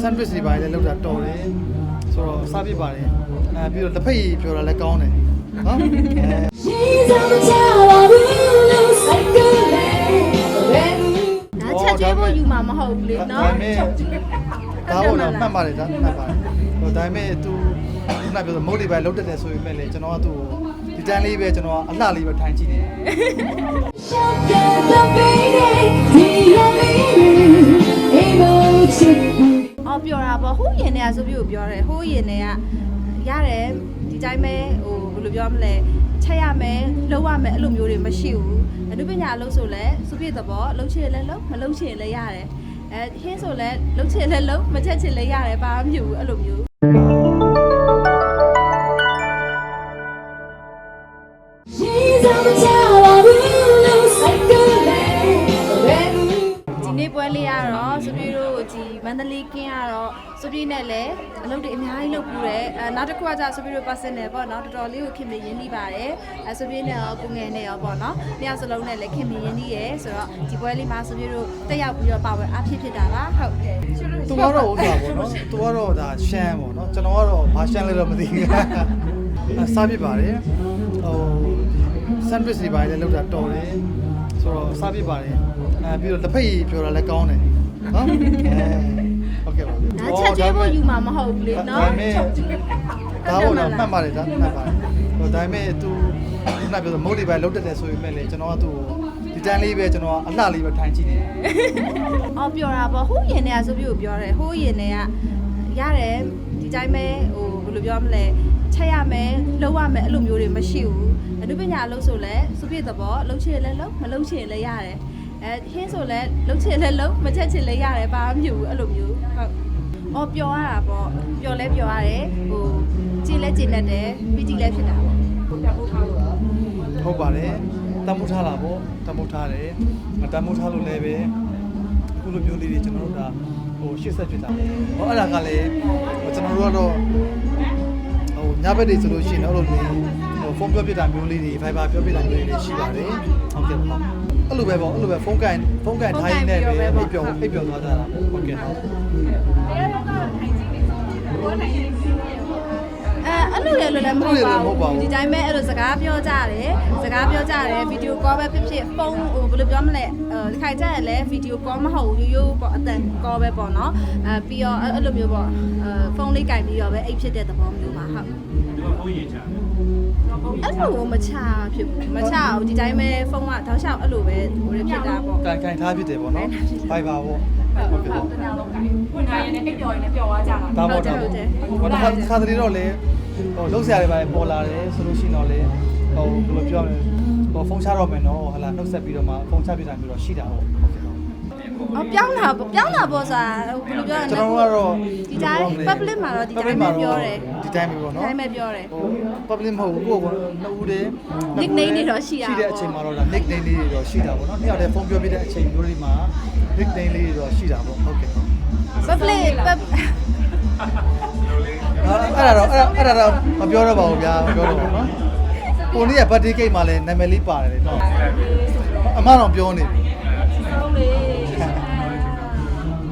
ဆန်ဒရစ်တွေပါလေလောက်တာတော်တယ်ဆိုတော့စားပြပါတယ်အဲပြီးတော့တစ်ဖက်ကြီးပြောတာလည်းကောင်းတယ်နော်အဲဒါချက်ချင်းကိုယူမှာမဟုတ်ဘူးလေဒါနော်ပေမဲ့ဒါဟုတ်တော့မှတ်ပါတယ်ဒါမှတ်ပါတယ်ဟိုဒါပေမဲ့ तू ခုနပြောဆိုမုတ်တွေပဲလောက်တက်တယ်ဆိုပေမဲ့လေကျွန်တော်ကသူ့ကို ဒီတန်းလေးပဲကျွန်တော်ကအလှလေးပဲထိုင်ကြည့်နေတယ်အော်ပြောတာပေါ့ဟိုးရင်ထဲကဆိုပြီးကိုပြောတယ်ဟိုးရင်ထဲကရတယ်ဒီတိုင်းပဲဟိုဘယ်လိုပြောမလဲချက်ရမယ်လုံးဝမယ်အဲ့လိုမျိုးတွေမရှိဘူးအနုပညာအလုပ်ဆိုလဲစုပြည့်သဘောလှုပ်ချင်လဲလှုပ်မလှုပ်ချင်လဲရတယ်အဲဟင်းဆိုလဲလှုပ်ချင်လဲလှုပ်မချက်ချင်လဲရတယ်ဘာမှမဖြစ်ဘူးအဲ့လိုမျိုး တော့စပီတို့ဒီမန္တလေးကင်းကတော့စပီနဲ့လည်းအလုပ်တွေအများကြီးလုပ်ပူတယ်အဲနောက်တစ်ခုကကျစပီတို့ personal ပေါ့နော်တော်တော်လေးကိုခင်မရင်းနှီးပါတယ်အဲစပီနဲ့ရောကိုငယ်နဲ့ရောပေါ့နော်နှစ်ယောက်စလုံးနဲ့လည်းခင်မရင်းနှီးရယ်ဆိုတော့ဒီပွဲလေးမှာစပီတို့တက်ရောက်ပြီးတော့ပါဝင်အားဖြစ်ဖြစ်တာပါဟုတ်တယ်သူကတော့ဥစ္စာပေါ့နော်သူကတော့ဒါရှမ်းပေါ့နော်ကျွန်တော်ကတော့ဘာရှမ်းလဲတော့မသိဘူးအဲစားပြပါတယ်ဟိုဆန်ဒရစ်တွေပါလေလောက်တာတော်တယ်ဆိုတော့စားပြပါတယ်အဲပြီးတော့တစ်ဖက်ကြီးပြောတာလည်းကောင်းတယ် နော်အဲဟုတ်ကဲ့ပါဒါချက်ချင်းကိုယူမှာမဟုတ်ဘူးလေဒါနော်ပေမဲ့ဒါဟုတ်တော့မှတ်ပါတယ်ဒါမှတ်ပါတယ်ဟိုဒါပေမဲ့ तू ခုနပြောဆိုမုတ်တွေပဲလောက်တက်တယ်ဆိုပေမဲ့လေကျွန်တော်ကသူ့ကိုဒီတန်းလေးပဲကျွန်တော်ကအလှလေးပဲထိုင်ကြည့်နေတယ်အော်ပြောတာပေါ့ဟိုးရင်ထဲကဆိုပြီးကိုပြောတယ်ဟိုးရင်ထဲကရတယ်ဒီတိုင်းပဲဟိုဘယ်လိုပြောမလဲချက်ရမယ်လုံးဝမယ်အဲ့လိုမျိုးတွေမရှိဘူးအနုပညာအလုပ်ဆိုလဲစုပြည့်သဘောလှုပ်ချင်လဲလှုပ်မလှုပ်ချင်လဲရတယ် အဲဟင်းဆိုလဲလှုပ်ချင်လဲလှုပ်မချက်ချင်လဲရတယ်ဘာမှမဖြစ်ဘူးအဲ့လိုမျိုးဟုတ်အော်ပြောရတာပေါ့ပြောလဲပြောရတယ်ဟိုကြည်လဲကြည်နေတယ်ပီတီလဲဖြစ်တာပေါ့ပြောဖို့ထားလို့ဟုတ်ပါတယ်တမ်းမှုထားလာပေါ့တမ်းမှုထားတယ်တမ်းမှုထားလို့လည်းပဲအခုလိုမျိုးလေးတွေကျွန်တော်တို့ဒါဟိုရှစ်ဆက်ဖြစ်တာဟောအဲ့ဒါကလည်းဟိုကျွန်တော်တို့ကတော့ဟိုညဘက်တွေဆိုလို့ရှိရင်တော့အဲ့လိုမျိုးဟို ဖုန်းပြောပြတာမျိုးလေးတွေ Viber ပြောပြတာမျိုးလေးတွေရှိပါတယ်ဟုတ်ကဲ့ပါအဲ့လိုပဲပေါ့အဲ့လိုပဲဖုန်းကန်ဖုန်းကန်ထားရင်းနဲ့ပဲအိပ်ပျော်အိပ်ပျော်သွားကြတာပေါ့ဟုတ်ကဲ့ဟုတ်အဲ အဲ့လိုလေလို့လည်းမဟုတ်ပါဘူးဒီတိုင်းပဲအဲ့လိုစကားပြောကြတယ်စကားပြောကြတယ်ဗီဒီယိုကောပဲဖြစ်ဖြစ်ဖုန်းဟိုဘယ်လိုပြောမလဲအဲဒီခိုင်ကြရင်လည်းဗီဒီယိုကောမဟုတ်ဘူးရိုးရိုးပေါ့အတန်ကောပဲပေါ့နော်အဲပြီးတော့အဲ့လိုမျိုးပေါ့အဲဖုန်းလေးကင်ပြီးတော့ပဲအိတ်ဖြစ်တဲ့သဘောမျိုးပါဟုတ်အဲ့လိုမချဖြစ်ဘူးမချဘူးဒီတိုင်းပဲဖုန်းကတောက်လျှောက်အဲ့လိုပဲဟိုရဖြစ်တာပေါ့ကန်ကန်ထားဖြစ်တယ်ပေါ့နော် Viber ပေါ့ဟုတ်ကဲ့ပေါ့ဝင်လာရင်လည်းအိပ်ပျော်ရင်လည်းပျော်သွားကြတာဒါပေါ့ဒါပေါ့ဟိုတစ်ခါတစ်ခါတလေတော့လေ ဟိုလုံးဆရာတွေပါပေါ်လာတယ်ဆိုလို့ရှိရင်တော့လေဟိုဘယ်လိုပြောရမလဲဟိုဖုန်းချတော့မယ်နော်ဟလာနှုတ်ဆက်ပြီးတော့မှဖုန်းချပြတာမျိုးတော့ရှိတာပေါ့ဟုတ်ကဲ့အော်ပြောင်းတာပေါ့ပြောင်းတာပေါ့ဆိုတာဟိုဘယ်လိုပြောရလဲကျွန်တော်တို့ကတော့ဒီတိုင်း public မှာတော့ဒီတိုင်းပဲပြောတယ်ဒီတိုင်းပဲပေါ့ဒီနော်တိုင်းပဲပြောတယ်ဟို public မဟုတ်ဘူးကိုယ်ကနှစ်ဦးတည်း nickname တွေတော့ရှိရရှိတဲ့အချိန်မှာတော့ဒါ nickname လေးတွေတော့ရှိတာပေါ့နော်နှစ်ယောက်တည်းဖုန်းပြောပြတဲ့အချိန်မျိုးတွေမှာ nickname လေးတွေတော့ရှိတာပေါ့ဟုတ်ကဲ့ public pub အဲ့ဒါတော့အဲ့ဒါတော့မပြောတော့ပါဘူးဗျာမပြောတော့ဘူးနော်ကိုနေ့က birthday cake မှာလည်းနာမည်လေးပါတယ်လေနော်အမတော့ပြောနေပြီဟုတ်လေ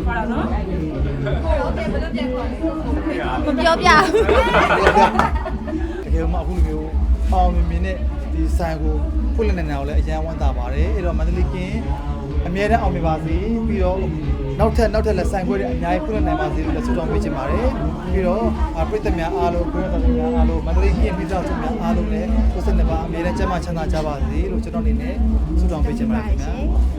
ပါတော့နော်မပြောပြဘူးတကယ်မှအခုလိုမျိုးအောင်မြင်မြင်နဲ့ဒီဆိုင်ကိုဖွင့်လည်နေတာကိုလည်းအရန်ဝမ်းသာပါတယ်အဲ့တော့မန္တလေးကင်း အမြဲတမ်းအောင်မြင်ပါစေပြီးတော့နောက်ထပ်နောက်ထပ်လည်းဆိုင်ခွဲတွေအများကြီးဖွင့်လည်နိုင်ပါစေလို့လည်းဆုတောင်းပေးချင်ပါတယ်ပြီးတော့ပရိသတ်များအားလုံးပရိသတ်များအားလုံးမန္တလေးကင်းပြည်သားစုများအားလုံးလည်းကိုယ်စိတ်နှပါအမြဲတမ်းကျန်းမာချမ်းသာကြပါစေလို့ကျွန်တော်အနေနဲ့ဆုတောင်းပေးချင်ပါတယ်ခင်ဗျာ